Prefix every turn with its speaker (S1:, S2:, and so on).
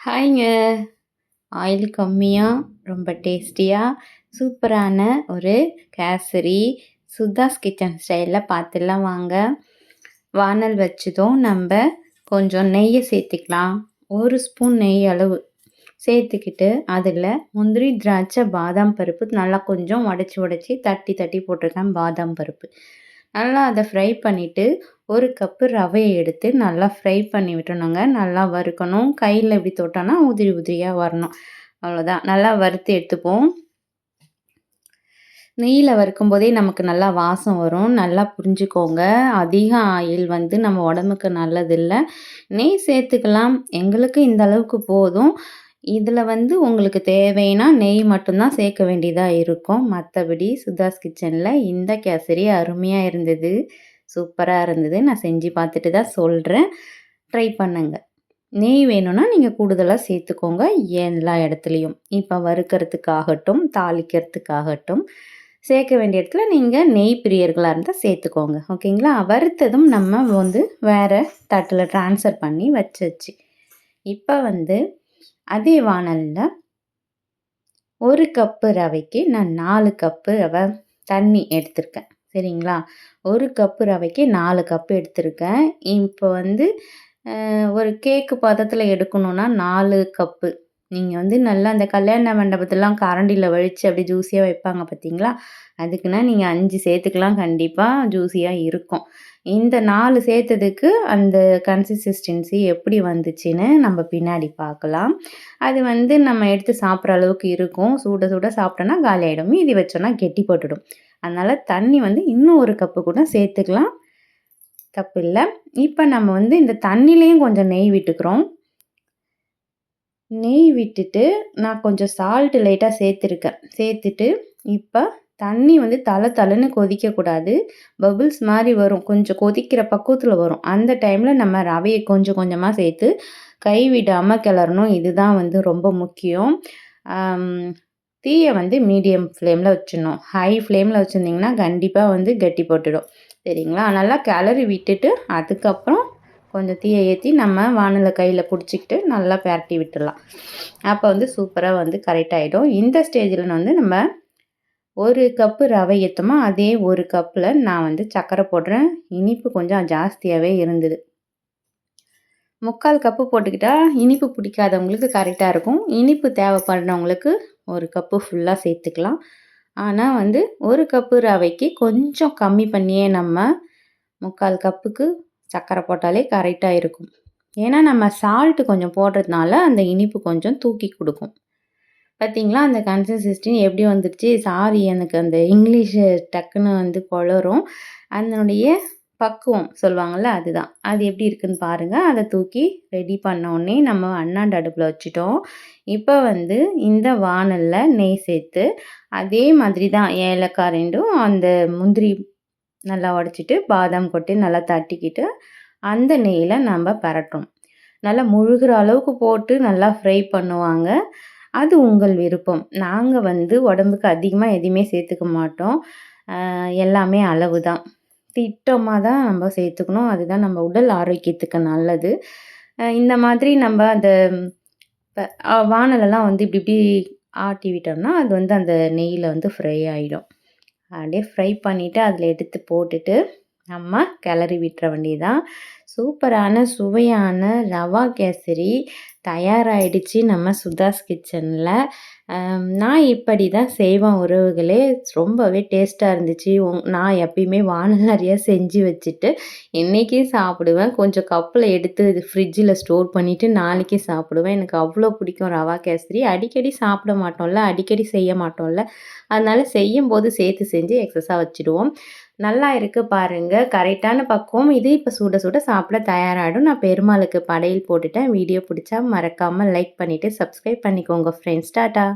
S1: ஹாய்ங்க. Oil கம்மியாக ரொம்ப டேஸ்டியாக சூப்பரான ஒரு கேசரி சுதாஸ் கிச்சன் ஸ்டைலில் பார்த்துலாம் வாங்க. வானல் வச்சதும் நம்ம கொஞ்சம் நெய்யை சேர்த்துக்கலாம் ஒரு ஸ்பூன் நெய் அளவு சேர்த்துக்கிட்டு அதில் முந்திரி திராட்சை பாதாம் பருப்பு நல்லா கொஞ்சம் உடச்சி உடச்சி தட்டி தட்டி போட்டிருக்கேன் பாதாம் பருப்பு. நல்லா அதை ஃப்ரை பண்ணிவிட்டு ஒரு கப்பு ரவையை எடுத்து நல்லா ஃப்ரை பண்ணி விட்டுணுங்க நல்லா வறுக்கணும். கையில் இப்படி தொட்டோன்னா உதிரி உதிரியாக வரணும். அவ்வளோதான் நல்லா வறுத்து எடுத்துப்போம். நெய்யில் வறுக்கும் போதே நமக்கு நல்லா வாசம் வரும். நல்லா புரிஞ்சுக்கோங்க. அதிக ஆயில் வந்து நம்ம உடம்புக்கு நல்லதில்லை. நெய் சேர்த்துக்கலாம். எங்களுக்கு இந்த அளவுக்கு போதும். இதில் வந்து உங்களுக்கு தேவைன்னா நெய் மட்டும்தான் சேர்க்க வேண்டியதாக இருக்கும். மற்றபடி சுதாஸ் கிச்சனில் இந்த கேசரி அருமையாக இருந்தது. சூப்பராக இருந்தது. நான் செஞ்சு பார்த்துட்டு தான் சொல்கிறேன் ட்ரை பண்ணுங்கள் நெய் வேணும்னா நீங்கள் கூடுதலாக சேர்த்துக்கோங்க. எல்லா இடத்துலையும். இப்போ வறுக்கிறதுக்காகட்டும் தாளிக்கிறதுக்காகட்டும் சேர்க்க வேண்டிய இடத்துல நீங்கள் நெய் பிரியர்களாக இருந்தால் சேர்த்துக்கோங்க. ஓகேங்களா? வறுத்ததும் நம்ம வந்து வேறு தட்டில் ட்ரான்ஸ்ஃபர் பண்ணி வச்சு. இப்போ வந்து அதே வானலில் ஒரு கப்பு ரவைக்கு நான் நாலு கப்பு ரவை தண்ணி எடுத்திருக்கேன். சரிங்களா? ஒரு கப்பு ரவைக்கு நாலு கப்பு எடுத்திருக்கேன். இப்போ வந்து ஒரு கேக்கு பதத்தில் எடுக்கணுன்னா நாலு கப்பு. நீங்கள் வந்து நல்லா அந்த கல்யாண மண்டபத்திலாம் கரண்டியில் வழித்து அப்படி ஜூஸியாக வைப்பாங்க பார்த்தீங்களா அதுக்குன்னா நீங்கள் அஞ்சு சேர்த்துக்கலாம். கண்டிப்பாக ஜூஸியாக இருக்கும். இந்த நாலு சேர்த்ததுக்கு அந்த கன்சிஸ்டன்சி எப்படி வந்துச்சுன்னு நம்ம பின்னாடி பார்க்கலாம். அது வந்து நம்ம எடுத்து சாப்பிட்ற அளவுக்கு இருக்கும். சூட சூட சாப்பிட்டோன்னா காலி ஆகிடும் மீதி வச்சோன்னா கெட்டி போட்டுடும். அதனால் தண்ணி வந்து இன்னும் ஒரு கப்பு கூட சேர்த்துக்கலாம். தப்பு இல்லை. இப்போ நம்ம வந்து இந்த தண்ணிலையும் கொஞ்சம் நெய் விட்டுக்கிறோம். நெய் விட்டுட்டு நான் கொஞ்சம் சால்ட்டு லைட்டாக சேர்த்துருக்கேன். சேர்த்துட்டு இப்போ தண்ணி வந்து தலை தலைன்னு கொதிக்கக்கூடாது. பபுள்ஸ் மாதிரி வரும். கொஞ்சம் கொதிக்கிற பக்குவத்தில் வரும். அந்த டைமில் நம்ம ரவையை கொஞ்சம் கொஞ்சமாக சேர்த்து கை விடாமல் கிளறணும். இதுதான் வந்து ரொம்ப முக்கியம். தீயை வந்து மீடியம் ஃப்ளேமில் வச்சிடணும். ஹை ஃப்ளேமில் வச்சுருந்திங்கன்னா கண்டிப்பாக வந்து கட்டி போட்டுடும். சரிங்களா? நல்லா கிளறி விட்டுட்டு அதுக்கப்புறம் கொஞ்சம் தீயை ஏற்றி நம்ம வானலை கையில் பிடிச்சிக்கிட்டு நல்லா பரட்டி விட்டுடலாம். அப்போ வந்து சூப்பராக வந்து கரெக்ட் ஆகிடும் இந்த ஸ்டேஜில் வந்து நம்ம ஒரு கப்பு ரவை ஏற்றமோ அதே ஒரு கப்பில் நான் வந்து சர்க்கரை போடுறேன். இனிப்பு கொஞ்சம் ஜாஸ்தியாகவே இருந்தது. முக்கால் கப்பு போட்டுக்கிட்டால் இனிப்பு பிடிக்காதவங்களுக்கு கரெக்டாக இருக்கும். இனிப்பு தேவைப்படுறவங்களுக்கு ஒரு கப்பு ஃபுல்லாக சேர்த்துக்கலாம். ஆனால் வந்து ஒரு கப்பு ரவைக்கு கொஞ்சம் கம்மி பண்ணியே நம்ம முக்கால் கப்புக்கு சர்க்கரை போட்டாலே கரெக்டாக இருக்கும். ஏன்னா நம்ம சால்ட்டு கொஞ்சம் போடுறதுனால அந்த இனிப்பு கொஞ்சம் தூக்கி கொடுக்கும். பார்த்தீங்களா அந்த கன்சிஸ்டன்சி எப்படி வந்துடுச்சு சாரி எனக்கு அந்த இங்கிலீஷு டக்குன்னு வந்து குளரும். அதனுடைய பக்குவம் சொல்லுவாங்கள்ல அதுதான். அது எப்படி இருக்குதுன்னு பாருங்கள் அதை தூக்கி ரெடி பண்ணோடனே நம்ம அண்ணாண்டு அடுப்பில் வச்சுட்டோம். இப்போ வந்து இந்த வானலில் நெய் சேர்த்து அதே மாதிரி தான் ஏலக்காய் ரெண்டும் அந்த முந்திரி நல்லா உடச்சிட்டு பாதாம் கொட்டி நல்லா தட்டிக்கிட்டு அந்த நெய்யில் நம்ம பரட்டுறோம். நல்லா முழுகிற அளவுக்கு போட்டு நல்லா ஃப்ரை பண்ணுவாங்க. அது உங்கள் விருப்பம். நாங்கள் வந்து உடம்புக்கு அதிகமாக எதையுமே சேர்த்துக்க மாட்டோம். எல்லாமே அளவு தான் திட்டமாக தான் நம்ம சேர்த்துக்கணும். அதுதான் நம்ம உடல் ஆரோக்கியத்துக்கு நல்லது. இந்த மாதிரி நம்ம அந்த வானலெல்லாம் வந்து இப்படி இப்படி ஆட்டி விட்டோம்னா அது வந்து அந்த நெய்யில் வந்து ஃப்ரை ஆகிடும் அப்படியே ஃப்ரை பண்ணிவிட்டு அதில் எடுத்து போட்டுட்டு நம்ம கிளறி விட்டுற வேண்டியதான் சூப்பரான சுவையான ரவா கேசரி தயாராகிடுச்சு நம்ம சுதாஸ் கிச்சனில். நான் இப்படி தான் செய்வேன் உறவுகளே. ரொம்பவே டேஸ்ட்டாக இருந்துச்சு. நான் எப்பயுமே வானல் நிறையா செஞ்சு வச்சுட்டு இன்றைக்கி சாப்பிடுவேன். கொஞ்சம் கப்பில் எடுத்து இது ஃப்ரிட்ஜில் ஸ்டோர் பண்ணிவிட்டு நாளைக்கு சாப்பிடுவேன். எனக்கு அவ்வளோ பிடிக்கும் ரவா கேசரி. அடிக்கடி சாப்பிட மாட்டோம்ல அடிக்கடி செய்ய மாட்டோம்ல. அதனால் செய்யும் போது சேர்த்து செஞ்சு எக்ஸஸாக வச்சுடுவோம். நல்லா இருக்குது பாருங்கள் கரெக்டான பக்குவம். இது இப்போ சுட சுட சாப்பிட தயாராகிடும் நான் பெருமாளுக்கு படையில் போட்டுட்டேன். வீடியோ பிடிச்சா மறக்காமல் லைக் பண்ணிவிட்டு சப்ஸ்கிரைப் பண்ணிக்கோங்க ஃப்ரெண்ட்ஸ் டாட்டா.